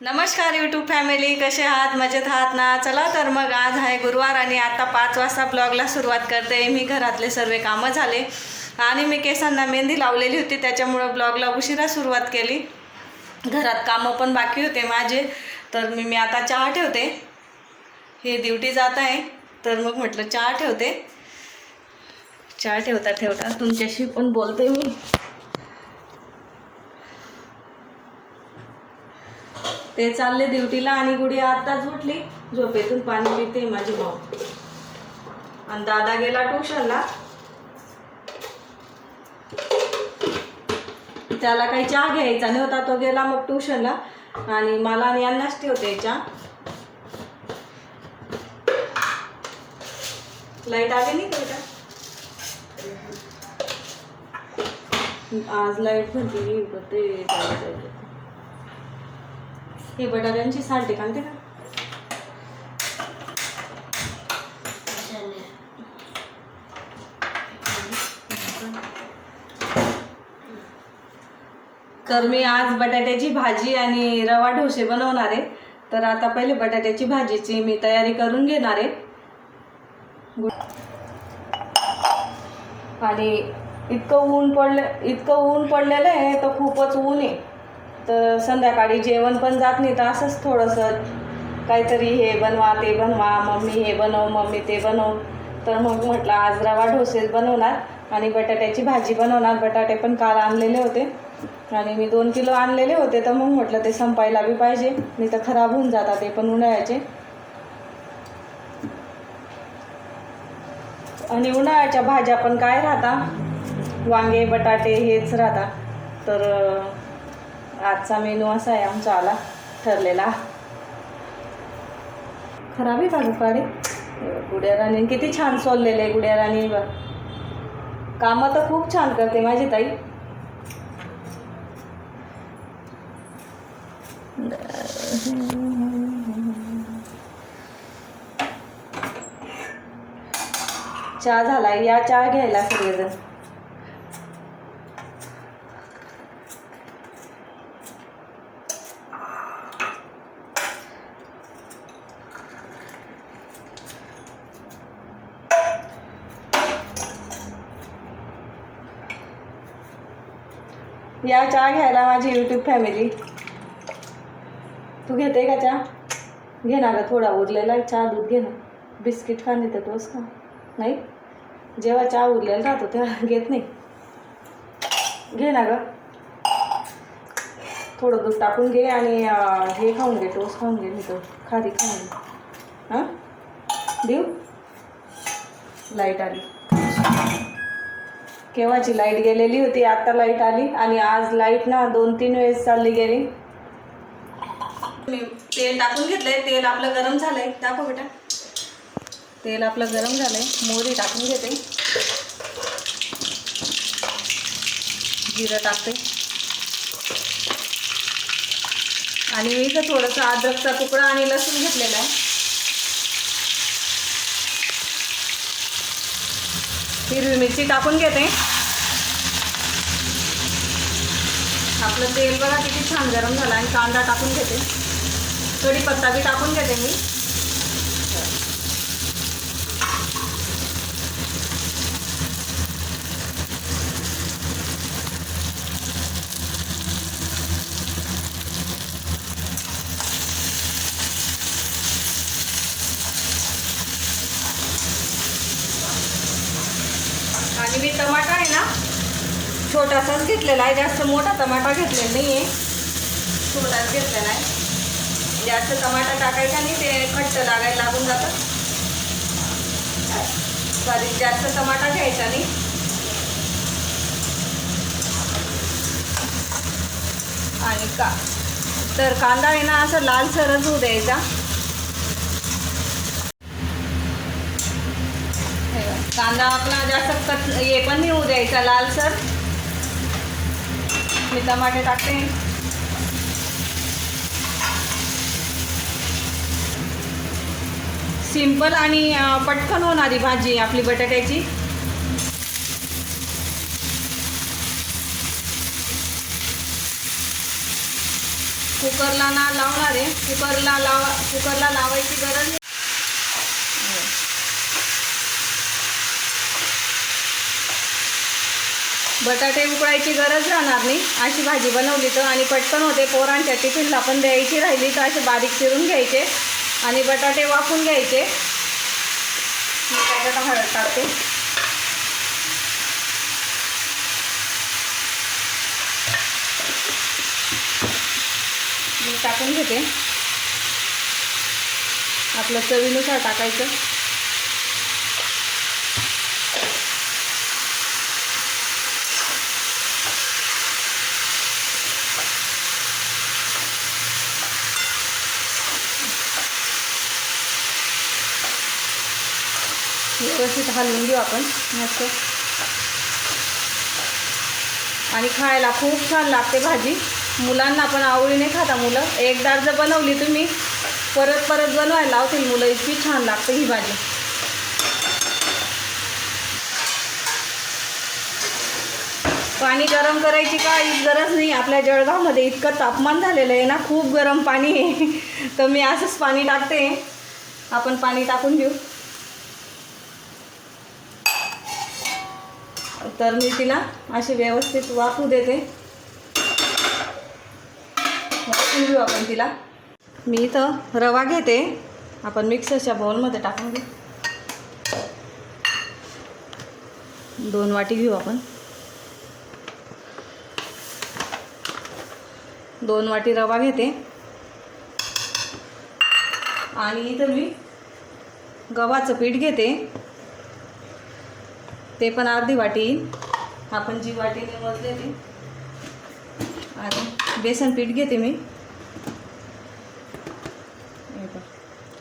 नमस्कार YouTube family कसे आहात? मजेत आहात ना? चला तर मग आज आहे गुरुवार आणि आता पाच वाजता ब्लॉगला सुरुवात करते. मी घरातले सर्व कामं झाले आणि मी केसांना मेहंदी लावलेली होती त्याच्यामुळं ब्लॉगला उशिरा सुरुवात केली. घरात कामं पण बाकी होते माझे. तर मी मी आता चहा ठेवते. हे ड्युटी जात आहे तर मग म्हटलं चहा ठेवते. चहा ठेवता ठेवता तुमच्याशी पण बोलते मी. ते चालले ड्युटीला आणि गुडी आत्ताच उठली. झोपेतून पाणी पिते माझी भाऊ. आणि दादा गेला ट्युशनला. त्याला काही चहा घ्यायचा नाही होता तो गेला मग ट्युशनला. आणि मला आणि यांनाच ठेवते चहा. लाइट आली नाही का आज लाइट भरती ते हे बटाट्यांची साल्टी काढते का? तर मी आज बटाट्याची भाजी आणि रवा ढोसे बनवणार आहे. तर आता पहिले बटाट्याची भाजीची मी तयारी करून घेणार आहे. आणि इतकं ऊन पडलं इतकं ऊन पडलेलं आहे तर खूपच ऊन आहे. तर संध्याकाळी जेवण पण जात नाही तर असंच थोडंसं काहीतरी हे बनवा ते बनवा मम्मी हे बनव मम्मी ते बनव. तर मग म्हटलं आज रवा डोसेच बनवणार आणि बटाट्याची भाजी बनवणार. बटाटे पण काल आणलेले होते आणि मी दोन किलो आणलेले होते. तर मग म्हटलं ते संपायला बी पाहिजे मी तर खराब होऊन जातात ते पण उन्हाळ्याचे. आणि उन्हाळ्याच्या भाज्या पण काय राहता? वांगे बटाटे हेच राहता. तर आजचा मेनू असा आहे आमचा आला ठरलेला. खराब आहे का दुपारी गुड्या राणी किती छान सोललेले आहे गुड्या राणी बघ कामं तर खूप छान करते माझी ताई. चहा झाला या चहा घ्यायला सगळेजण. या चहा घ्यायला माझी यूट्यूब फॅमिली तू घेते का चहा? घे ना थोडा उरलेला आहे चहा दूध घे ना. बिस्किट खा नाही तर टोस खा. नाही? जेव्हा चहा उरलेला राहतो तेव्हा घेत नाही. घे ना गं. थोडं दूध टाकून घे आणि हे खाऊन घे टोस खाऊन घे मी तर खारी खाऊन घे. हां? देऊ? लाइट आली. केव्हाची लाइट गेलेली होती आता लाइट आली आणि आज लाइट ना दोन तीन वेळेस चालली गेली. मी तेल टाकून घेतलंय तेल आपलं गरम झालंय. दाखव बेटा. तेल आपलं गरम झालंय मोहरी टाकून घेते. जिरं टाकते. आणि मी इथं थोडंसं अद्रकचा तुकडा आणि लसूण घेतलेला आहे. हिरवी मिरची टाकून घेते. आपलं तेल बघा किती छान गरम झालं आणि कांदा टाकून घेते. कढीपत्ता बी टाकून घेते मी. आणि मी टमाटा आहे ना छोटासाच घेतलेला आहे जास्त मोठा टमाटा घेतलेला नाही आहे छोटाच घेतलेला आहे. म्हणजे जास्त टमाटा टाकायचा नाही ते खट्ट लागायला लागून जातं. सॉरी जास्त टमाटा घ्यायचा नाही. आणि का तर कांदा आहे ना असं लालसरच होऊ द्यायचा हे बघ, कांदा आपला जास्त कच हे पण नाही होऊ द्यायचा लालसर मी टमाटे टाकते. सिंपल आणि पटकन होणारी भाजी आपली बटाट्याची. कुकरला ना लावणार आहे. कुकरला लावा कुकरला लावायची गरज नाही. बटाटे उकळायची गरज राहणार नाही. अशी भाजी बनवली तर आणि पटकन होते पोरांच्या टिफिनला पण द्यायची राहिली तर असे बारीक चिरून घ्यायचे आणि बटाटे वाफून घ्यायचे. मी त्याच्यात हळद टाकते. मी टाकून घेते. आपलं चवीनुसार टाकायचं. व्यवस्थित हलवून घेऊ आपण. मस्त. आणि खायला खूप छान लागते भाजी. मुलांना पण आवडीने खाता मुलं. एकदा जर बनवली तुम्ही परत परत बनवायला लावतील मुलं. इतकी छान लागते ही भाजी. पाणी गरम करायची काही गरज नाही. आपल्या जळगावमध्ये इतकं तापमान झालेलं आहे ना खूप गरम पाणी आहे. तर मी असंच पाणी टाकते. आपण पाणी टाकून घेऊ. तर मी तिला अशी व्यवस्थित वाफू देते. वाफून घेऊ आपण तिला. मी इथं रवा घेते. आपण मिक्सरच्या बाउलमध्ये टाकून घेऊ दोन वाटी घेऊ आपण. दोन वाटी रवा घेते. आणि इथं मी गव्हाचं पीठ घेते. ते पण अर्धी वाटी येईल. आपण जी वाटीने मोजले ती आणि बेसन पीठ घेते मी.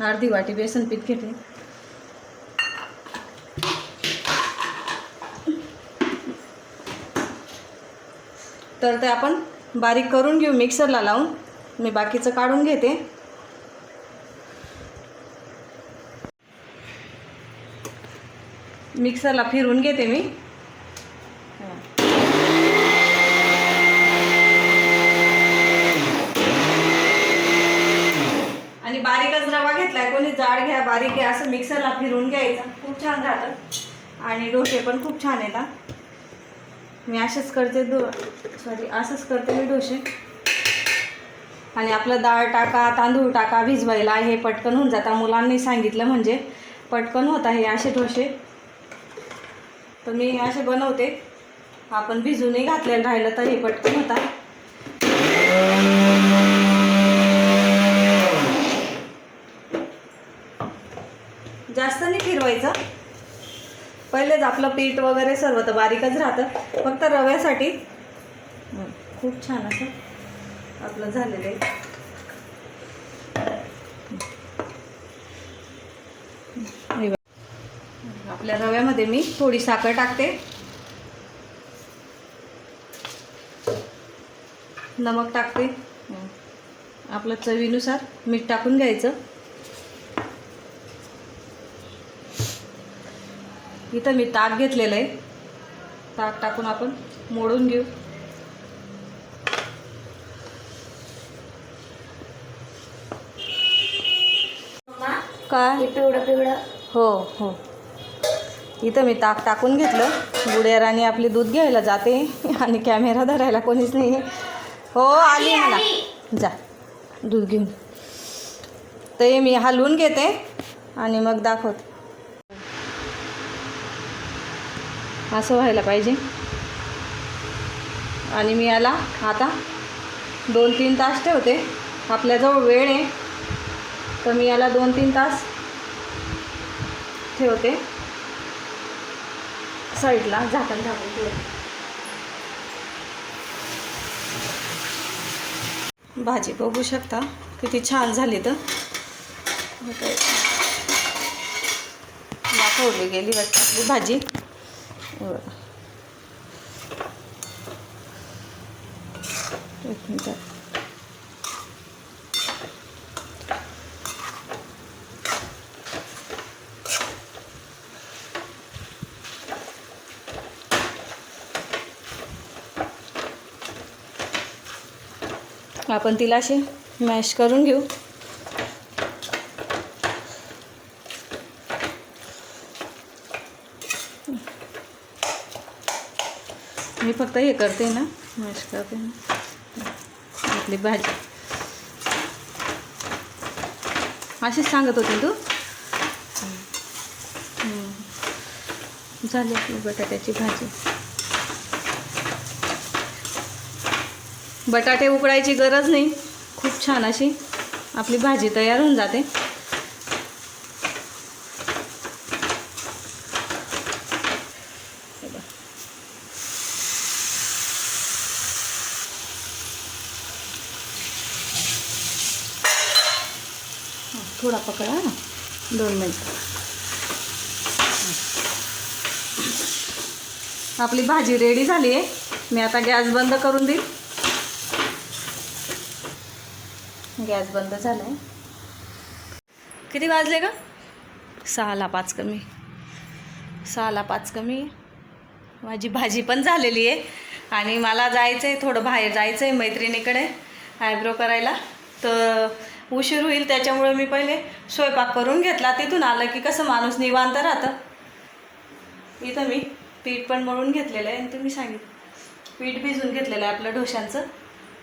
अर्धी वाटी बेसन पीठ घेते. तर ते आपण बारीक करून घेऊ मिक्सरला लावून. मी बाकीचं काढून घेते. मिक्सरला फिरून घेते मी. आणि बारीकच रवा घेतलाय. कोणी जाड घ्या बारीक घ्या असं मिक्सरला फिरून घ्यायचा. खूप छान राहतं. आणि डोसे पण खूप छान येतात. मी असेच करते दो सॉरी असंच करते मी डोसे. आणि आपलं डाळ टाका तांदूळ टाका भिजवायला हे पटकन होऊन जाता. मुलांनी सांगितलं म्हणजे पटकन होता हे असे डोसे. तर मी असे बनवते. आपण भिजूनही घातलेलं राहिलं तर हे पटकन होता. जास्त नाही फिरवायचं. पहिलेच आपलं पीठ वगैरे सर्व तर बारीकच राहतं. फक्त रव्यासाठी. खूप छान असं आपलं झालेलं आहे हे बघ. आपल्या रव्यामध्ये मी थोडी साखर टाकते. नमक टाकते. आपलं चवीनुसार मीठ टाकून घ्यायचं. इथं मी ताक घेतलेलं आहे. ताक टाकून आपण मोडून घेऊ. काय? पिवळं पिवळं. हो हो. इथं मी ताक टाकून घेतलं. गुड्या राणी आपली दूध घ्यायला जाते आणि कॅमेरा धरायला कोणीच नाही आहे. हो आली मला. जा दूध घेऊन. ते मी हलवून घेते आणि मग दाखवते. असं व्हायला पाहिजे. आणि मी याला आता दोन तीन तास ठेवते. आपल्याजवळ वेळ आहे. तर मी याला दोन तीन तास ठेवते. साईडला झाकण झाकून भाजी बघू शकता किती छान झाली तर. दाखवली गेली वाटतं भाजी भाजी. आपण तिला असे मॅश करून घेऊ. मी फक्त हे करते ना मॅश करते ना. आपली भाजी. अशीच सांगत होती तू? झाली आपली बटाट्याची भाजी. बटाटे उकडायची गरज नाही. खूप छान अशी आपली भाजी तयार होऊन जाते. थोडा पकडा ना दोन मिनिट. आपली भाजी रेडी झाली आहे मी आता गॅस बंद करून देईल. गॅस बंद झाला आहे किती वाजले का सहाला पाच कमी. सहाला पाच कमी. माझी भाजी पण झालेली आहे. आणि मला जायचं आहे थोडं बाहेर जायचं आहे मैत्रिणीकडे आयब्रो करायला. तर उशीर होईल त्याच्यामुळे मी पहिले स्वयंपाक करून घेतला. तिथून आलं की कसं माणूस निवांत राहतं. इथं मी पीठ पण मळून घेतलेलं आहे आणि तुम्ही सांगितलं. पीठ भिजून घेतलेलं आहे आपलं डोशांचं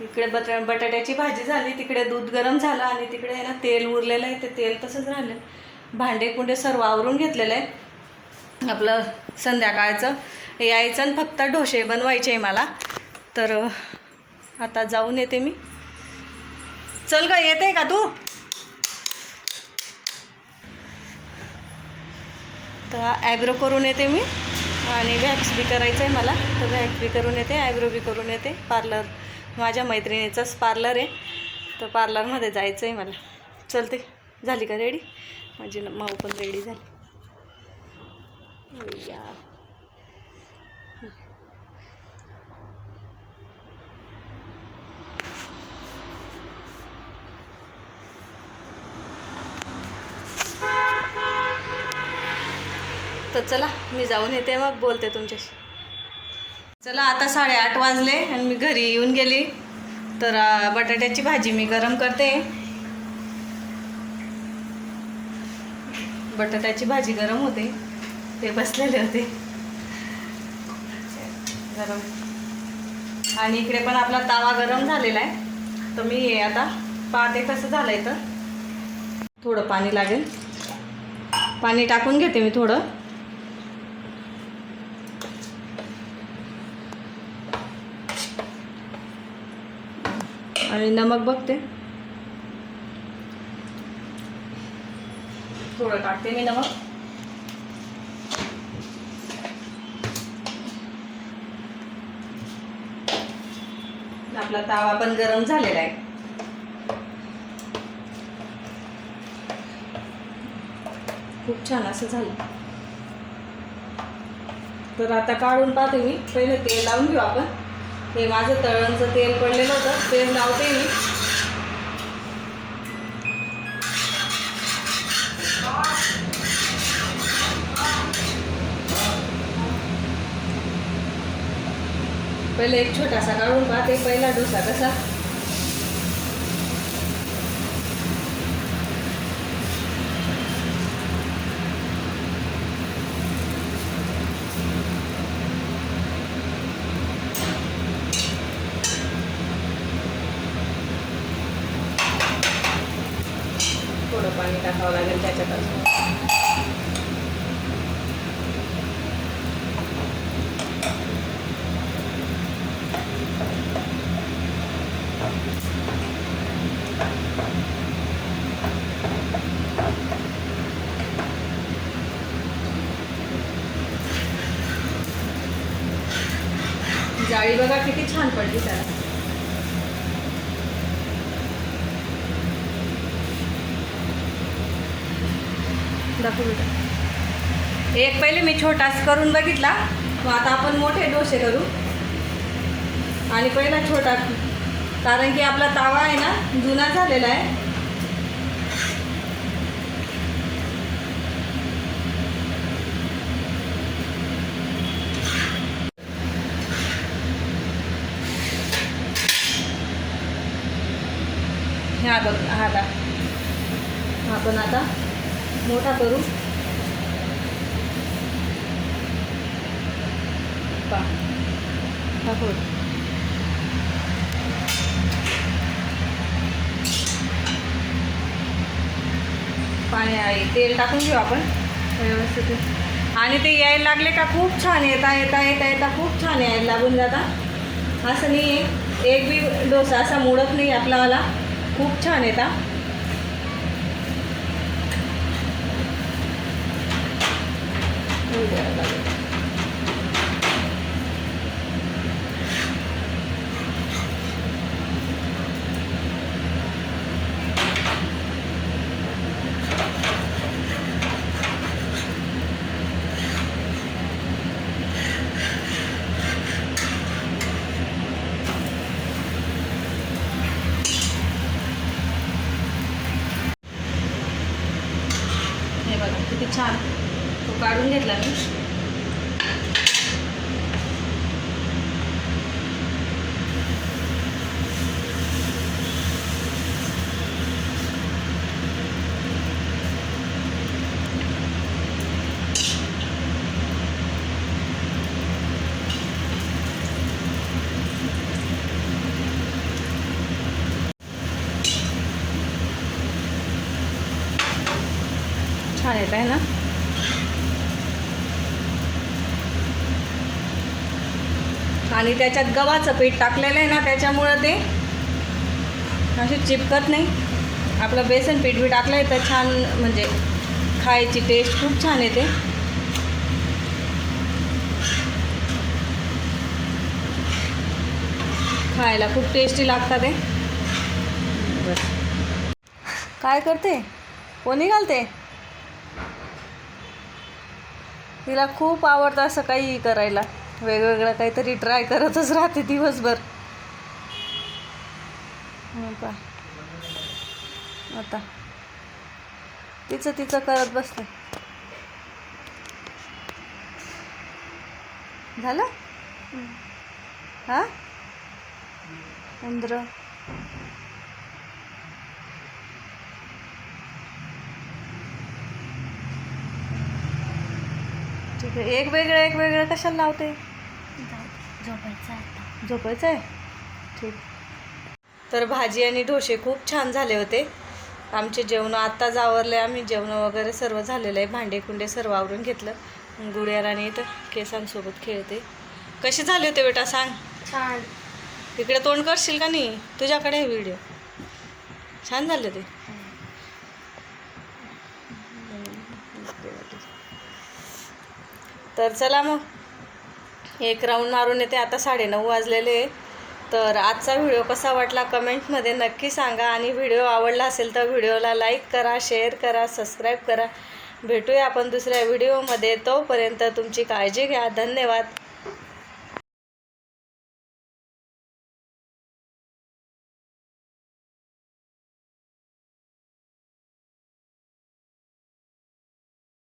इकडे बट बटाट्याची भाजी झाली तिकडे दूध गरम झालं आणि तिकडे आहे ना तेल उरलेलं आहे ते तेल तसंच राहिलं भांडे कुंडे सर्व आवरून घेतलेलं आहे. आपलं संध्याकाळचं यायचं आणि फक्त ढोसे बनवायचे आहे मला. तर आता जाऊन येते मी. चल का येते का तू? तर ॲब्रो करून येते मी. आणि वॅक्स बी करायचं आहे मला. तर वॅक्स बी करून येते आयब्रो बी करून येते पार्लर माझ्या मैत्रिणीचंच पार्लर आहे. तर पार्लरमध्ये जायचं आहे मला. चलते. झाली का रेडी? माझी न- माऊ पण रेडी झाली. या तर चला मी जाऊन येते मग बोलते तुमच्याशी. चला आता साडेआठ वाजले आणि मी घरी येऊन गेली. तर बटाट्याची भाजी मी गरम करते. बटाट्याची भाजी गरम होते. ते बसलेले होते. गरम. आणि इकडे पण आपला तावा गरम झालेला आहे. तर मी हे आता पाहते कसं झालं आहे तर. थोडं पाणी लागेल. पाणी टाकून घेते मी थोडं. आणि नमक बघते. थोडं टाकते मी नमक. आपला तावा पण गरम झालेला आहे. खूप छान असं झालं. तर आता काढून पाहते मी. पहिले तेल लावून घेऊ आपण. हे माझं तळणचं तेल पडलेलं होतं तेल लावते मी. पहिले एक छोटासा काढून पाहते पहिला डोसा कसा थोडं पाणी टाकावं लागेल त्याच्यात अजून जाळी बघा किती छान पडली त्याला दाखवू बेटा एक पहिले मी छोटाच करून बघितला. मग आता आपण मोठे डोसे करू. आणि पहिला छोटा कारण की आपला तावा आहे ना जुना झालेला आहे हा बघ हा आता आपण आता मोठा करू? पा. पाणी आहे. तेल टाकून घेऊ आपण. व्यवस्थित. आणि ते यायला लागले का? खूप छान येता येता येता येता. खूप छान यायला लागून जाता. असं नाही एक बी डोसा असा मोडत नाही आपलावाला खूप छान येता. there. Like, छान येत आहे ना आणि त्याच्यात गव्हाचं पीठ टाकलेलं आहे ना त्याच्यामुळं ते असे चिपकत नाही. आपलं बेसन पीठ बी टाकलं आहे तर छान म्हणजे खायची टेस्ट खूप छान येते. खायला खूप टेस्टी लागतात ते बस. काय करते? कोणी घालते? तिला खूप आवडतं असं काही करायला. वेगवेगळं काहीतरी ट्राय करतच राहते दिवसभर. का आता. तिचं तिचं करत बसते. झालं? हा? उंदर आहे एक वेगळं एक वेगळं कशाला लावते? झोपायचं आता. झोपायचं आहे? ठीक. तर भाजी आणि ढोसे खूप छान झाले होते. आमचे जेवण आत्ताच आवरले आम्ही. जेवण वगैरे सर्व झालेलं आहे. भांडे कुंडे सर्व आवरून घेतलं. गुडिया राणी इथं केसांसोबत खेळते. कसे झाले होते बेटा सांग? छान. तिकडे तोंड करशील का नाही? तुझ्याकडे आहे व्हिडिओ. छान झाले ते तर चला मग. एक राऊंड मारून येते. आता साडेनऊ वाजलेले तर आजचा व्हिडिओ कसा वाटला कमेंटमध्ये नक्की सांगा. आणि व्हिडिओ आवडला असेल तर व्हिडिओला लाईक करा शेअर करा सबस्क्राईब करा. भेटूया आपण दुसऱ्या व्हिडिओमध्ये तोपर्यंत तुमची काळजी घ्या. धन्यवाद.